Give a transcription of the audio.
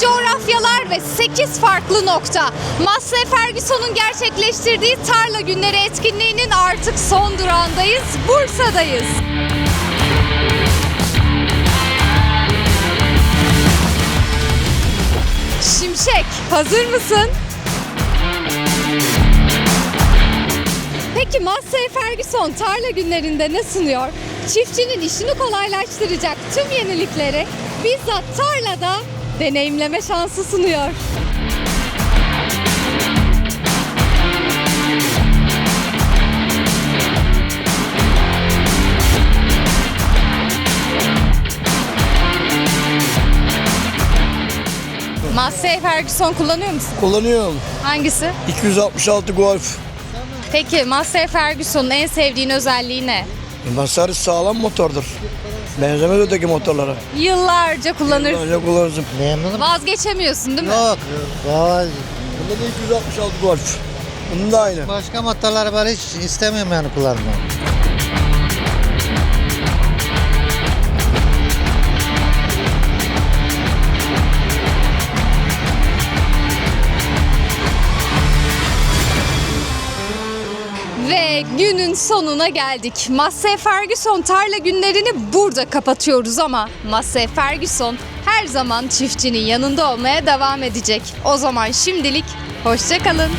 coğrafyalar ve 8 farklı nokta. Massey Ferguson'un gerçekleştirdiği Tarla Günleri etkinliğinin artık son durağındayız. Bursa'dayız. Şimşek, hazır mısın? Peki Massey Ferguson tarla günlerinde ne sunuyor? Çiftçinin işini kolaylaştıracak tüm yenilikleri bizzat tarlada deneyimleme şansı sunuyor. Massey Ferguson kullanıyor musun? Kullanıyorum. Hangisi? 266 Golf. Peki Massey Ferguson'un en sevdiğin özelliği ne? Masarı sağlam motordur. Benzemez öteki motorlara. Yıllarca kullanırsın. Önce kullanırsın. Memnunum. Vazgeçemiyorsun değil mi? Yok. Vay. Bunda da 266 Golf. Bunun da aynı. Başka motorları ben hiç istemiyorum yani kullanmayı. Ve günün sonuna geldik. Massey Ferguson tarla günlerini burada kapatıyoruz ama Massey Ferguson her zaman çiftçinin yanında olmaya devam edecek. O zaman şimdilik hoşça kalın.